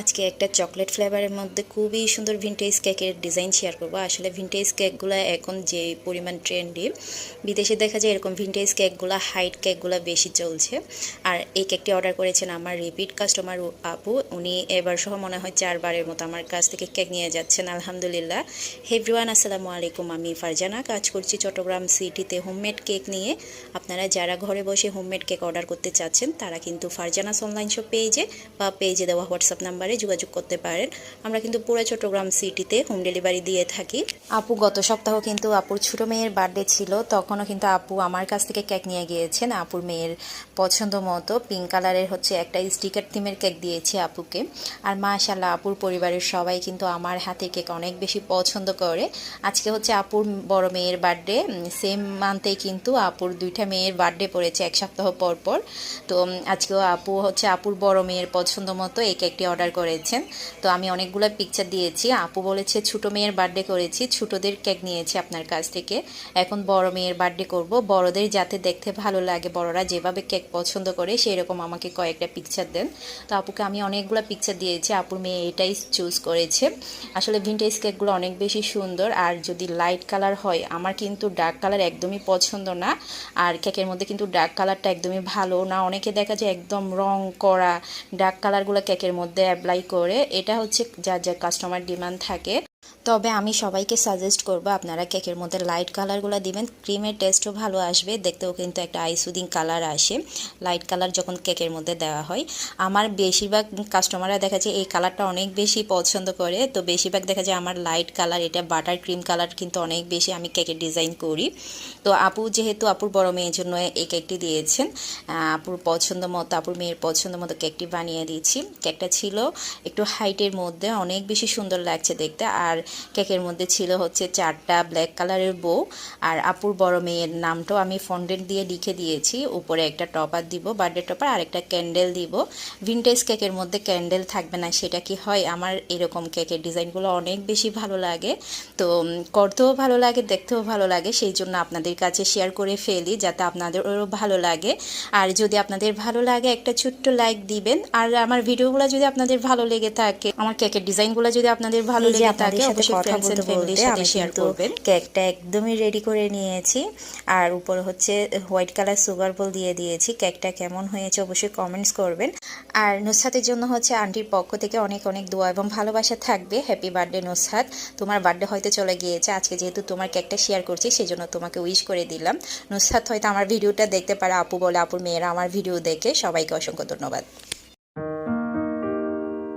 আজকে একটা চকলেট ফ্লেভারের মধ্যে খুবই সুন্দর ভিনটেজ কেকের ডিজাইন শেয়ার করব। আসলে ভিনটেজ কেকগুলো এখন যে পরিমাণ ট্রেন্ডি বিদেশে দেখা যায় এরকম ভিনটেজ কেকগুলো হাইট কেকগুলো বেশি চলছে। আর এই কেকটি অর্ডার করেছেন আমার রিপিট কাস্টমার আপু। উনি এবার সহ মনে হয় চারবারের মতো আমার কাছ থেকে কেক নিয়ে যাচ্ছেন, আলহামদুলিল্লাহ। হেভরিওয়ান আসসালামু আলাইকুম। আমি ফারজানা, কাজ করছি চট্টগ্রাম সিটিতে হোমমেড কেক নিয়ে। আপনারা যারা ঘরে বসে হোমমেড কেক অর্ডার করতে চাচ্ছেন, তারা কিন্তু ফারজানাস অনলাইন শপ পেজে বা পেজে দেওয়া হোয়াটসঅ্যাপ নাম্বারে যোগাযোগ করতে পারেন। আমরা কিন্তু পুরো চট্টগ্রাম সিটিতে হোম ডেলিভারি দিয়ে থাকি। আপু, গত সপ্তাহ কিন্তু আপুর ছোট মেয়ের বার্থডে ছিল। তখনও কিন্তু আপু আমার কাছ থেকে কেক নিয়ে গিয়েছেন। আপুর মেয়ের পছন্দ মতো পিঙ্ক কালারের হচ্ছে একটা স্টিকার থিমের কেক দিয়েছি আপুকে। আর মাশাল্লাহ আপুর পরিবারের সবাই কিন্তু আমার হাতে কেক অনেক বেশি পছন্দ করে। আজকে হচ্ছে আপুর বড় মেয়ের বার্থডে সেম মান্থেই কিন্তু আপুর দুইটা মেয়ের বার্থডে পড়েছে এক সপ্তাহ পর পর। তো আজকেও আপু হচ্ছে আপুর বড় মেয়ের পছন্দ মতো এই কেকটি অর্ডার করেছেন। তো আমি অনেকগুলো পিকচার দিয়েছি। আপু বলেছে, ছোট মেয়ের বার্থডে করেছি, ছোটদের কেক নিয়েছি আপনার কাছ থেকে। এখন বড় মেয়ের বার্থডে করব। বড়দের যাতে দেখতে ভালো লাগে, বড়রা যেভাবে কেক পছন্দ করে সেই রকম আমাকে কয়েকটা পিকচার দেন। তো আপুকে আমি অনেকগুলো পিকচার দিয়েছি। আপুর মেয়ে এটাই চুজ করেছে। আসলে ভিনটেজ কেকগুলো অনেক বেশি সুন্দর। আর যদি লাইট কালার হয়, আমার কিন্তু ডার্ক কালার একদমই পছন্দ না। আর কেকের মধ্যে কিন্তু ডার্ক কালারটা একদমই ভালো না। অনেকে দেখা যায় একদম রং করা ডার্ক কালারগুলো কেকের মধ্যে অ্যাপ্লাই করে এটা হচ্ছে যার যার কাস্টমার ডিমান্ড থাকে তবে আমি সবাইকে সাজেস্ট করব, আপনারা কেকের মধ্যে লাইট কালারগুলো দিবেন ক্রিমের টেস্টও ভালো আসবে, দেখতেও কিন্তু একটা আইসুদিং কালার আসে। লাইট কালার যখন কেকের মধ্যে দেওয়া হয়। আমার বেশিরভাগ কাস্টমাররা দেখা যায় এই কালারটা অনেক বেশি পছন্দ করে, তো বেশিরভাগ দেখা যায় আমার লাইট কালার এটা বাটার ক্রিম কালার কিন্তু অনেক বেশি আমি কেকের ডিজাইন করি। তো আপু যেহেতু আপুর বড় মেয়ের জন্য এই কেকটি দিয়েছেন। আপুর পছন্দ মতো, আপুর মেয়ের পছন্দ মতো কেকটি বানিয়ে দিয়েছি কেকটা ছিল একটু হাইটের মধ্যে, অনেক বেশি সুন্দর লাগছে দেখতে। আর কেকের মধ্যে ছিল হচ্ছে চারটা ব্ল্যাক কালারের বউ আর আপুর বড় মেয়ের নামটাও আমি ফন্ডেন্ট দিয়ে লিখে দিয়েছি। উপরে একটা টপার দিব বার্থডে টপার আর একটা ক্যান্ডেল দিব। ভিনটেজ কেকের মধ্যে ক্যান্ডেল থাকবে না সেটা কি হয়? আমার এরকম কেকের ডিজাইনগুলো অনেক বেশি ভালো লাগে। তো করতেও ভালো লাগে দেখতেও ভালো লাগে সেই জন্য আপনাদের কাছে শেয়ার করে ফেলি যাতে আপনাদেরও ভালো লাগে। আর যদি আপনাদের ভালো লাগে একটা ছোট্ট লাইক দিবেন। আর আমার ভিডিওগুলো যদি আপনাদের ভালো লেগে থাকে আমার কেকের ডিজাইনগুলো যদি আপনাদের ভালো লেগে থাকে কথা বলতে বলতে আমি কিন্তু কেকটা একদমই রেডি করে নিয়েছি। আর উপরে হচ্ছে হোয়াইট কালার সুগার বল দিয়ে দিয়েছি। কেকটা কেমন হয়েছে অবশ্যই কমেন্টস করবেন। আর নুসহাতের জন্য হচ্ছে আন্টির পক্ষ থেকে অনেক অনেক দোয়া এবং ভালোবাসা থাকবে। হ্যাপি বার্থডে নুসহাত তোমার বার্থডে হয়তো চলে গিয়েছে। আজকে যেহেতু তোমার কেকটা শেয়ার করছি সেই জন্য তোমাকে উইশ করে দিলাম। নুসহাত হয়তো আমার ভিডিওটা দেখতে পারে। আপু বলে আপুর মেয়েরা আমার ভিডিও দেখে সবাইকে অসংখ্য ধন্যবাদ।